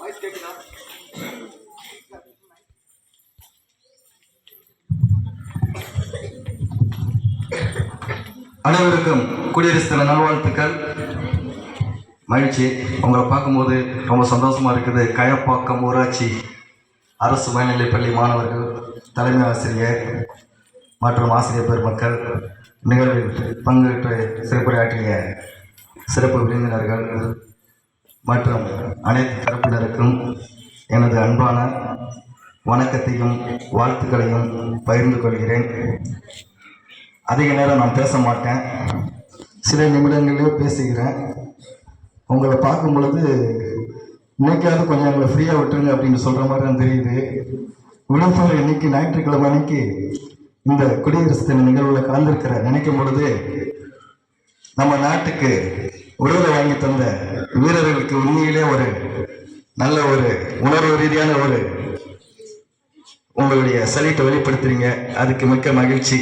Voice கேட்குதா அனைவருக்கும் குடியரசு தின நல்வாழ்த்துக்கள். மகிழ்ச்சி. உங்களை பார்க்கும்போது ரொம்ப சந்தோஷமாக இருக்குது. கயப்பாக்கம் ஊராட்சி அரசு மேல்நிலைப்பள்ளி மாணவர்கள் தலைமை ஆசிரியர் மற்றும் ஆசிரியர் பெருமக்கள் நிகழ்வில் பங்கேற்று சிறப்புரையாற்றிய சிறப்பு விருந்தினர்கள். மற்றும் அனைத்து தரப்பினருக்கும் எனது அன்பான வணக்கத்தையும் வாழ்த்துக்களையும் பகிர்ந்து கொள்கிறேன். அதிக நேரம் நான் பேச மாட்டேன். சில நிமிடங்களிலே பேசுகிறேன். உங்களை பார்க்கும் பொழுது இன்னைக்காவது கொஞ்சம் எங்களை ஃப்ரீயாக விட்டுருங்க அப்படின்னு சொல்கிற மாதிரி தான் தெரியுது. விழுப்புரம் இன்னைக்கு ஞாயிற்றுக்கிழமை அன்னைக்கு இந்த குடியரசு தின நிகழ்வில் கலந்திருக்கிற நினைக்கும் பொழுது நம்ம நாட்டுக்கு விடுதலை வாங்கி தந்த உண்மையிலே ஒரு நல்ல ஒரு உணர்வு ரீதியான ஒரு உங்களுடைய சலீட்டை வெளிப்படுத்துறீங்க. அதுக்கு மிக்க மகிழ்ச்சி.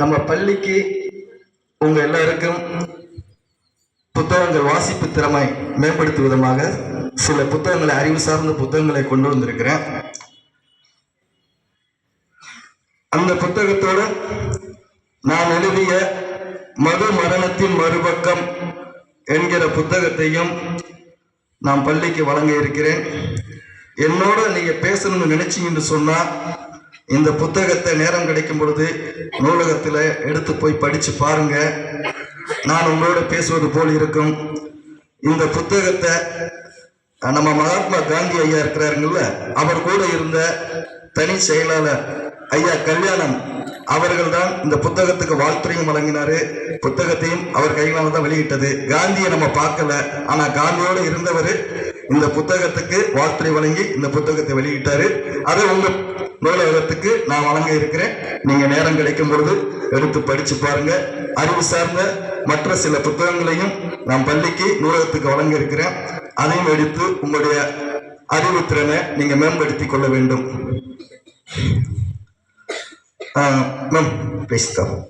நம்ம பள்ளிக்கு உங்க எல்லாருக்கும் புத்தகங்கள் வாசிப்பு திறமை மேம்படுத்தும் விதமாக சில புத்தகங்களை அறிவு சார்ந்த புத்தகங்களை கொண்டு வந்திருக்கிறேன். அந்த புத்தகத்தோடு நான் எழுதிய மது மரணத்தின் மறுபக்கம் என்கிற புத்தகத்தையும் நான் பள்ளிக்கு வழங்க இருக்கிறேன். என்னோட நீங்க பேசணும்னு நினைச்சீங்கன்னு சொன்னா இந்த புத்தகத்தை நேரம் கிடைக்கும் பொழுது நூலகத்தில் எடுத்து போய் படிச்சு பாருங்க. நான் உங்களோட பேசுவது போல் இருக்கும். இந்த புத்தகத்தை நம்ம மகாத்மா காந்தி ஐயா இருக்கிறாருங்கல்ல அவர் கூட இருந்த தனி செயலாளர் ஐயா கல்யாணம் அவர்கள் தான் இந்த புத்தகத்துக்கு வாழ்த்துறையும் வழங்கினாரு. புத்தகத்தையும் அவர் கையிலால தான் வெளியிட்டது. காந்தியை நம்ம பார்க்கல. ஆனா காந்தியோடு இருந்தவர் இந்த புத்தகத்துக்கு வாழ்த்துறை வழங்கி இந்த புத்தகத்தை வெளியிட்டாரு. அதை உங்க நூலகத்துக்கு நான் வழங்க இருக்கிறேன். நீங்க நேரம் கிடைக்கும் பொழுது எடுத்து படிச்சு பாருங்க. அறிவு சார்ந்த மற்ற சில புத்தகங்களையும் நான் பள்ளிக்கு நூலகத்துக்கு வழங்க இருக்கிறேன். அதையும் எடுத்து உங்களுடைய அறிவுத்திறனை நீங்க மேம்படுத்திக் கொள்ள வேண்டும். మనం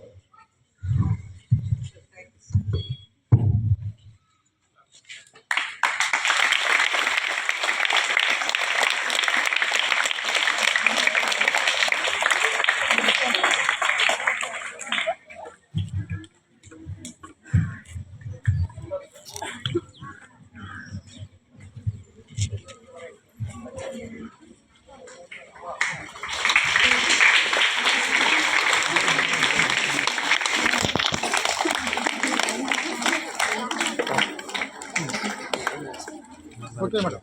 ってみしょ。